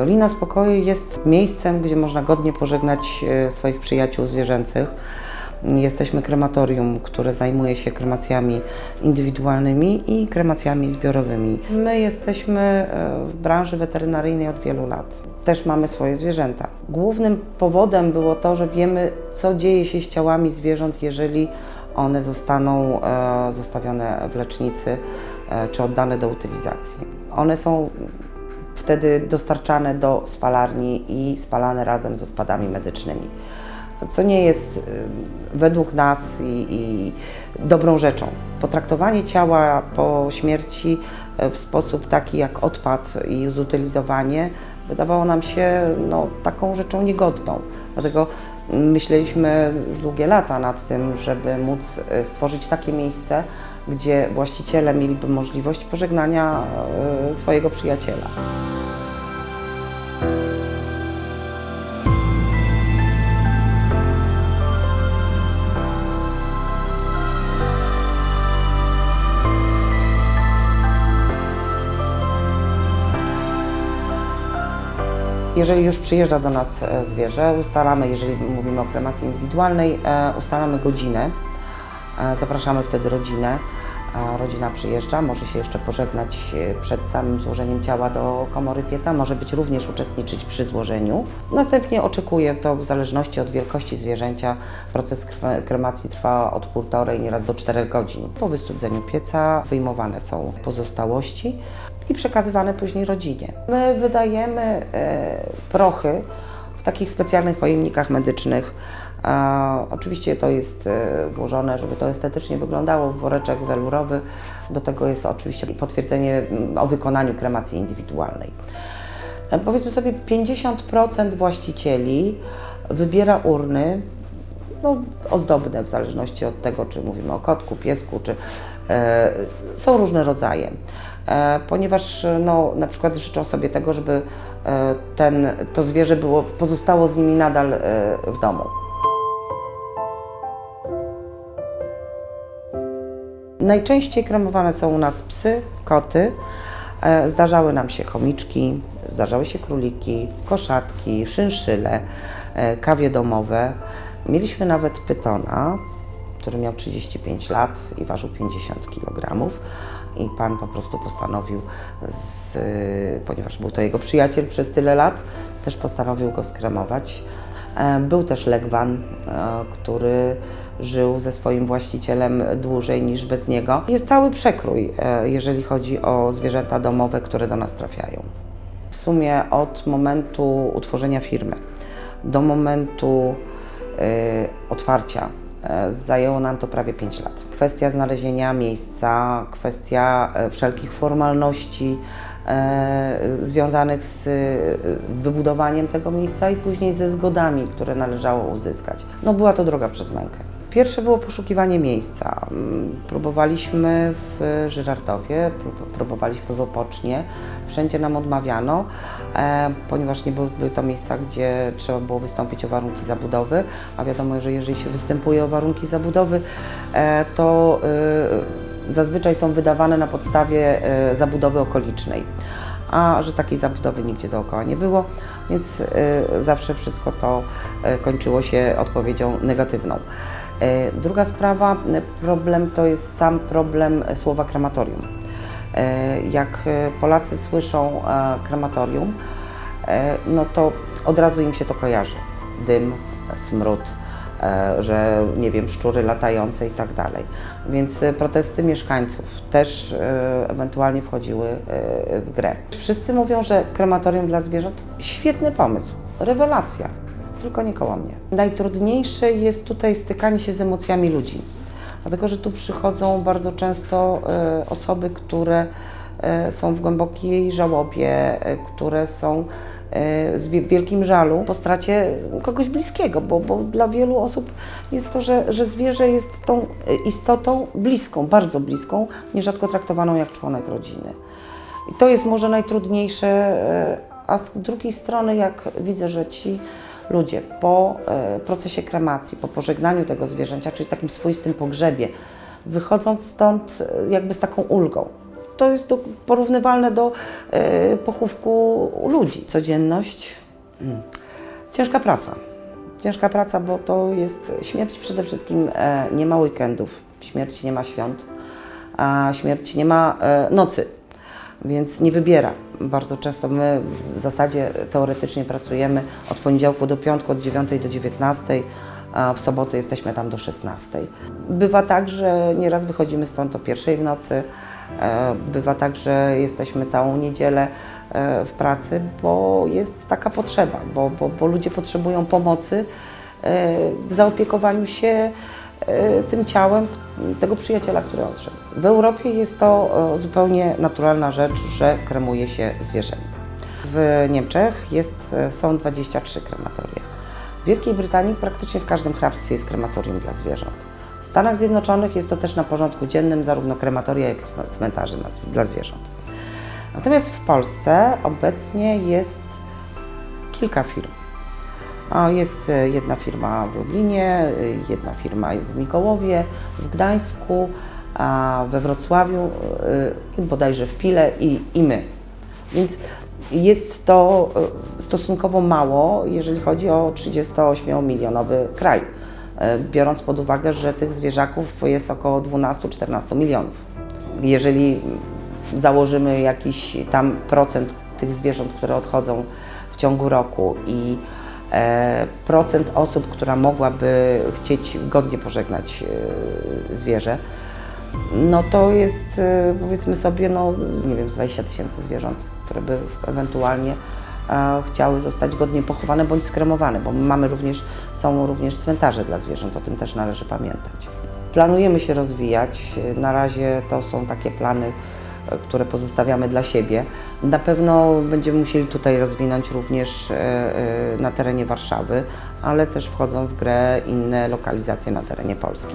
Dolina Spokoju jest miejscem, gdzie można godnie pożegnać e, swoich przyjaciół zwierzęcych. Jesteśmy krematorium, które zajmuje się kremacjami indywidualnymi i kremacjami zbiorowymi. My jesteśmy e, w branży weterynaryjnej od wielu lat. Też mamy swoje zwierzęta. Głównym powodem było to, że wiemy, co dzieje się z ciałami zwierząt, jeżeli one zostaną e, zostawione w lecznicy czy oddane do utylizacji. One są wtedy dostarczane do spalarni i spalane razem z odpadami medycznymi co nie jest y, według nas i, i dobrą rzeczą. Potraktowanie ciała po śmierci y, w sposób taki jak odpad i zutylizowanie wydawało nam się no, taką rzeczą niegodną. Dlatego myśleliśmy już długie lata nad tym, żeby móc y, stworzyć takie miejsce, gdzie właściciele mieliby możliwość pożegnania swojego przyjaciela. Jeżeli już przyjeżdża do nas e, zwierzę, ustalamy, jeżeli mówimy o kremacji indywidualnej, e, ustalamy godzinę, e, zapraszamy wtedy rodzinę. Rodzina przyjeżdża, może się jeszcze pożegnać przed samym złożeniem ciała do komory pieca, może być również uczestniczyć przy złożeniu. Następnie oczekuje to w zależności od wielkości zwierzęcia. Proces kremacji trwa od półtorej, nieraz do czterech godzin. Po wystudzeniu pieca wyjmowane są pozostałości i przekazywane później rodzinie. My wydajemy e, prochy w takich specjalnych pojemnikach medycznych. E, oczywiście to jest e, włożone, żeby to estetycznie wyglądało w woreczek welurowy. Do tego jest oczywiście potwierdzenie mm, o wykonaniu kremacji indywidualnej. E, powiedzmy sobie 50% właścicieli wybiera urny no, ozdobne w zależności od tego, czy mówimy o kotku, piesku, czy e, są różne rodzaje. Ponieważ no, na przykład życzą sobie tego, żeby ten, to zwierzę było, pozostało z nimi nadal w domu. Najczęściej kremowane są u nas psy, koty. Zdarzały nam się chomiczki, zdarzały się króliki, koszatki, szynszyle, kawie domowe. Mieliśmy nawet pytona, który miał 35 lat i ważył 50 kg. I pan po prostu postanowił, z, ponieważ był to jego przyjaciel przez tyle lat, też postanowił go skremować. E, był też Legwan, e, który żył ze swoim właścicielem dłużej niż bez niego. Jest cały przekrój, e, jeżeli chodzi o zwierzęta domowe, które do nas trafiają. W sumie od momentu utworzenia firmy do momentu otwarcia zajęło nam to prawie 5 lat. Kwestia znalezienia miejsca, kwestia wszelkich formalności związanych z wybudowaniem tego miejsca i później ze zgodami, które należało uzyskać. No była to droga przez mękę. Pierwsze było poszukiwanie miejsca. Mm, próbowaliśmy w Żyrardowie, próbowaliśmy w Opocznie. Wszędzie nam odmawiano, e, ponieważ nie były to miejsca, gdzie trzeba było wystąpić o warunki zabudowy, a wiadomo, że jeżeli się występuje o warunki zabudowy, e, to e, zazwyczaj są wydawane na podstawie zabudowy okolicznej a że takiej zabudowy nigdzie dookoła nie było, więc zawsze wszystko to kończyło się odpowiedzią negatywną. E, druga sprawa, problem to jest sam problem słowa krematorium. E, jak Polacy słyszą e, krematorium, no to od razu im się to kojarzy. Dym, smród, że nie wiem, szczury latające i tak dalej. Więc protesty mieszkańców też ewentualnie wchodziły w grę. Wszyscy mówią, że krematorium dla zwierząt świetny pomysł, rewelacja tylko nie koło mnie. Najtrudniejsze jest tutaj stykanie się z emocjami ludzi, dlatego że tu przychodzą bardzo często e, osoby, które e, są w głębokiej żałobie, e, które są z wielkim żalu po stracie kogoś bliskiego, bo, bo dla wielu osób jest to, że, że zwierzę jest tą istotą bliską, bardzo bliską, nierzadko traktowaną jak członek rodziny. I to jest może najtrudniejsze, a z drugiej strony, jak widzę, że ci ludzie po e, procesie kremacji, po pożegnaniu tego zwierzęcia, czyli takim swoistym pogrzebie, wychodząc stąd e, jakby z taką ulgą. To jest do, porównywalne do e, pochówku ludzi. Codzienność, mm, ciężka praca. Ciężka praca, bo to jest śmierć przede wszystkim e, nie ma weekendów, śmierci nie ma świąt, a śmierć nie ma e, nocy, więc nie wybiera. Bardzo często my w zasadzie teoretycznie pracujemy od poniedziałku do piątku, od 9 do 19, a w soboty jesteśmy tam do 16. Bywa tak, że nieraz wychodzimy stąd o pierwszej w nocy, bywa tak, że jesteśmy całą niedzielę e, w pracy, bo jest taka potrzeba, bo, bo, bo ludzie potrzebują pomocy e, w zaopiekowaniu się e, tym ciałem tego przyjaciela, który odszedł. W Europie jest to e, zupełnie naturalna rzecz, że kremuje się zwierzęta. W Niemczech jest, e, są 23 krematoria. W Wielkiej Brytanii praktycznie w każdym hrabstwie jest krematorium dla zwierząt. W Stanach Zjednoczonych jest to też na porządku dziennym zarówno krematoria, jak i cmentarzy na- dla zwierząt. Natomiast w Polsce obecnie jest kilka firm. Jest e, jedna firma w Lublinie, e, jedna firma jest w Mikołowie, w Gdańsku, we Wrocławiu, e, bodajże w Pile i, i my. Więc jest to stosunkowo mało, jeżeli chodzi o 38-milionowy kraj, biorąc pod uwagę, że tych zwierzaków jest około 12-14 milionów. Jeżeli założymy jakiś tam procent tych zwierząt, które odchodzą w ciągu roku i e, procent osób, która mogłaby chcieć godnie pożegnać e, zwierzę, no to jest e, powiedzmy sobie, no nie wiem, z 20 tysięcy zwierząt, które by ewentualnie e, chciały zostać godnie pochowane bądź skremowane, bo mamy również, są również cmentarze dla zwierząt, o tym też należy pamiętać. Planujemy się rozwijać, na razie to są takie plany, e, które pozostawiamy dla siebie. Na pewno będziemy musieli tutaj rozwinąć również e, e, na terenie Warszawy, ale też wchodzą w grę inne lokalizacje na terenie Polski.